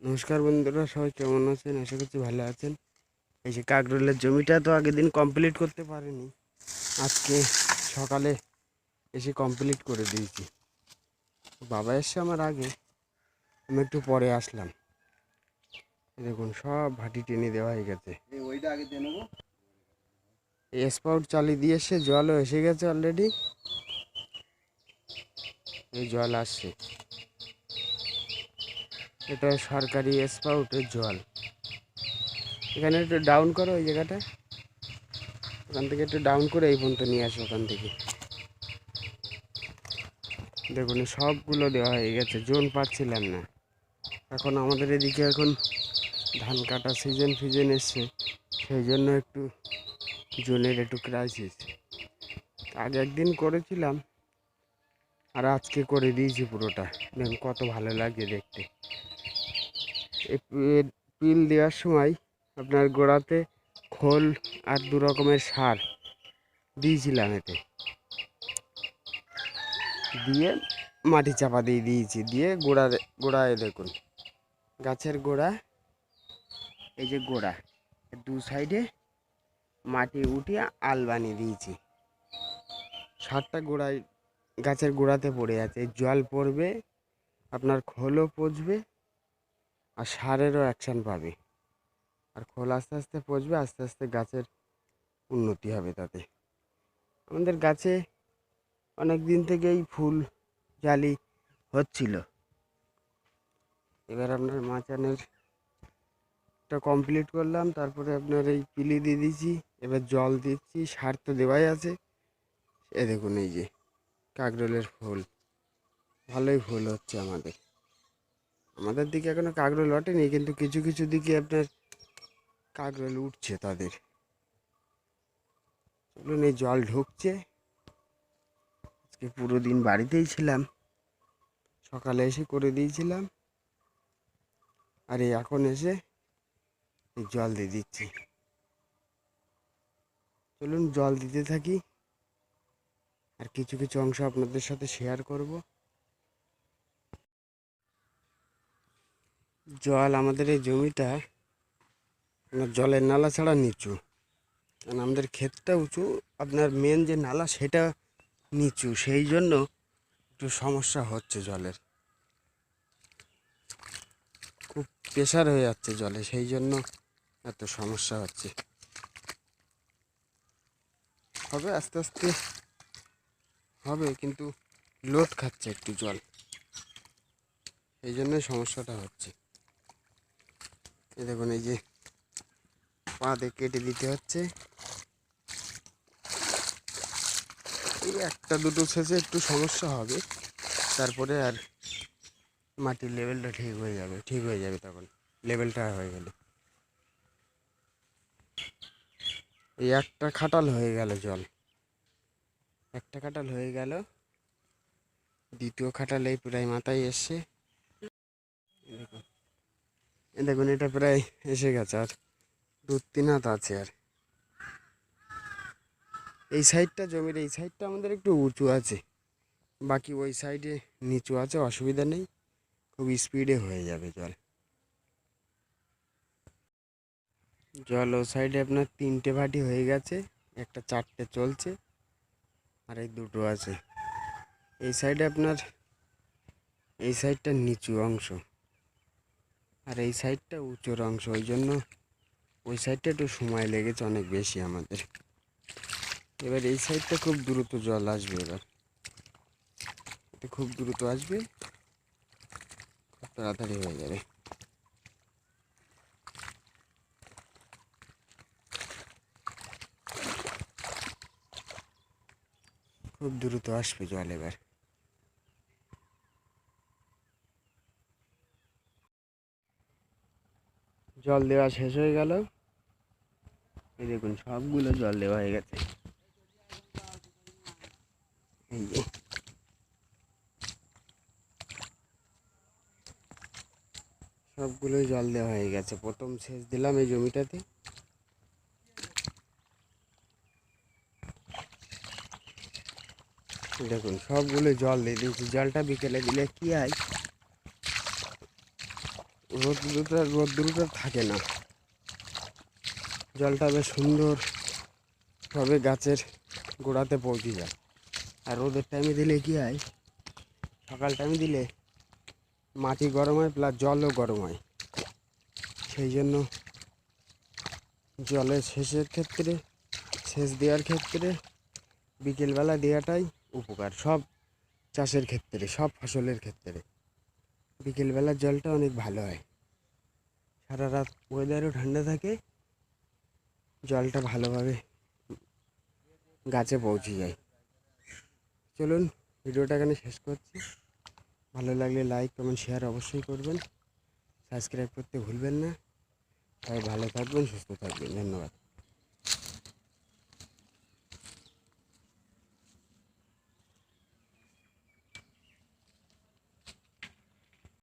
নমস্কার বন্ধুরা সবাই কেমন আছেন? আশা করছি ভালো আছেন। এই যে কাকরোলের জমিটা তো আগের দিন কমপ্লিট করতে পারিনি। আজকে সকালে এসে কমপ্লিট করে দিয়েছি। বাবা এসছে আমার আগে। আমি একটু পরে আসলাম। দেখুন সব ভাটি টেনে দেওয়া হয়ে গেছে। স্পাউট চালিয়ে দিয়ে এসে জলও এসে গেছে অলরেডি এই জল আসছে। এটা সরকারি স্পাউটের জল। এখানে একটু ডাউন করো ওই জায়গাটা। ওখান থেকে একটু ডাউন করে এই পর্যন্ত নিয়ে আসো ওখান থেকে। দেখুন, সবগুলো দেওয়া হয়ে গেছে, জোন পাচ্ছিলাম না। এখন আমাদের এদিকে এখন ধান কাটা সিজন ফিজন এসছে, সেই জন্য একটু জোনের একটু ক্রাইসিস আগে একদিন করেছিলাম, আর আজকে করে দিয়েছি পুরোটা। দেখুন, কত ভালো লাগে দেখতে। পিল দেওয়ার সময় আপনার গোড়াতে খোল আর দু রকমের সার দিয়েছিলাম এতে। দিয়ে মাটি চাপা দিয়ে দিয়েছি। দিয়ে গোড়া গোড়ায় দেখুন, গাছের গোড়া, এই যে গোড়া, দু সাইডে মাটি উঠিয়ে আল বানিয়ে দিয়েছি। সারটা গোড়ায়, গাছের গোড়াতে পড়ে আছে। জল পড়বে, আপনার খোলও পচবে আর সারেরও অ্যাকশান পাবে। আর খোল আস্তে আস্তে পচবে, আস্তে আস্তে গাছের উন্নতি হবে তাতে। আমাদের গাছে অনেক দিন থেকেই ফুল জালি হচ্ছিল। এবার আপনার মাচানের টা কমপ্লিট করলাম, তারপরে আপনার এই পিলি দিয়ে দিয়েছি, এবার জল দিচ্ছি, সার তো দেওয়াই আছে। এ দেখুন এই যে, কাকরোলের ফুল, ভালোই ফুল হচ্ছে আমাদের। আমাদের দিকে এখনও কাকরোল ওঠেনি, কিন্তু কিছু কিছু দিকে আপনার কাকরোল উঠছে তাদের। চলুন, এই জল ঢুকছে। আজকে পুরো দিন বাড়িতেই ছিলাম। সকালে এসে করে দিয়েছিলাম। আর এই এখন এসে এই জল দিয়ে দিচ্ছি। চলুন, জল দিতে থাকি। আর কিছু কিছু অংশ আপনাদের সাথে শেয়ার করব। জল আমাদের এই জমিটা জলের নালা ছাড়া নিচু। কারণ আমাদের ক্ষেতটা উঁচু, আপনার মেন যে নালা সেটা নিচু। সেই জন্য একটু সমস্যা হচ্ছে জলের। খুব প্রেশার হয়ে যাচ্ছে জলে, সেই জন্য এত সমস্যা হচ্ছে। হবে আস্তে আস্তে, হবে, কিন্তু লোড খাচ্ছে একটু জল। এই জন্য সমস্যাটা হচ্ছে। এই দেখুন, এই যে পা দিয়ে কেটে দিতে হচ্ছে। এই একটা দুটো শেষে একটু সমস্যা হবে, তারপরে আর মাটির লেভেলটা ঠিক হয়ে যাবে, ঠিক হয়ে যাবে তখন লেভেলটা হয়ে গেলে। এই একটা খাটাল হয়ে গেল জল একটা খাটাল হয়ে গেল, দ্বিতীয় খাটাল এই প্রায় মাথায় এসছে। দেখুন দেখুন, এটা প্রায় এসে গেছে, আর দু তিন হাত আছে আর। এই সাইডটা জমির, এই সাইডটা আমাদের একটু উঁচু আছে। বাকি ওই সাইডে নিচু আছে, অসুবিধা নেই, খুব স্পিডে হয়ে যাবে জল। জল ও সাইডে আপনার তিনটে ভাটি হয়ে গেছে, একটা চারটে চলছে, আর এই দুটো আছে। এই সাইডে আপনার, এই সাইডটা নিচু অংশ। আর এই সাইডটা উঁচুর অংশ, ওই জন্য ওই সাইডটা একটু সময় লেগেছে অনেক বেশি আমাদের। এবার এই সাইডটা খুব দ্রুত জল আসবে এবার। খুব দ্রুত আসবে, খুব তাড়াতাড়ি হয়ে যাবে। খুব দ্রুত আসবে জল এবার। জল দেওয়া শেষ হয়ে গেল। এই দেখুন, সবগুলো জল দেওয়া হয়ে গেছে। সবগুলোই জল দেওয়া হয়ে গেছে। প্রথম সেচ দিলাম এই জমিটাতে। দেখুন, সবগুলো জল দিয়ে দিয়েছি। জলটা বিকেলে দিলে কি হয়? রোদ্রুটা রোদ্রুটা থাকে না। জলটা বেশ সুন্দরভাবে গাছের গোড়াতে পৌঁছে যায়। আর রোদের টাইমে দিলে কি হয়? সকাল টাইমে দিলে মাটি গরম হয় প্লাস জলও গরম হয়। সেই জন্য জলের সেচের ক্ষেত্রে সেচ দেওয়ার ক্ষেত্রে, বিকেলবেলা দেওয়াটাই উপকার। সব চাষের ক্ষেত্রে, সব ফসলের ক্ষেত্রে। বিকেলবেলার জলটা অনেক ভালো হয়। সারা রাত ওয়েদারও ঠান্ডা থাকে, জলটা ভালোভাবে গাছে পৌঁছে যায়। চলুন ভিডিওটা এখানে শেষ করছি। ভালো লাগলে লাইক কমেন্ট শেয়ার অবশ্যই করবেন। সাবস্ক্রাইব করতে ভুলবেন না। সবাই ভালো থাকবেন, সুস্থ থাকবেন। ধন্যবাদ।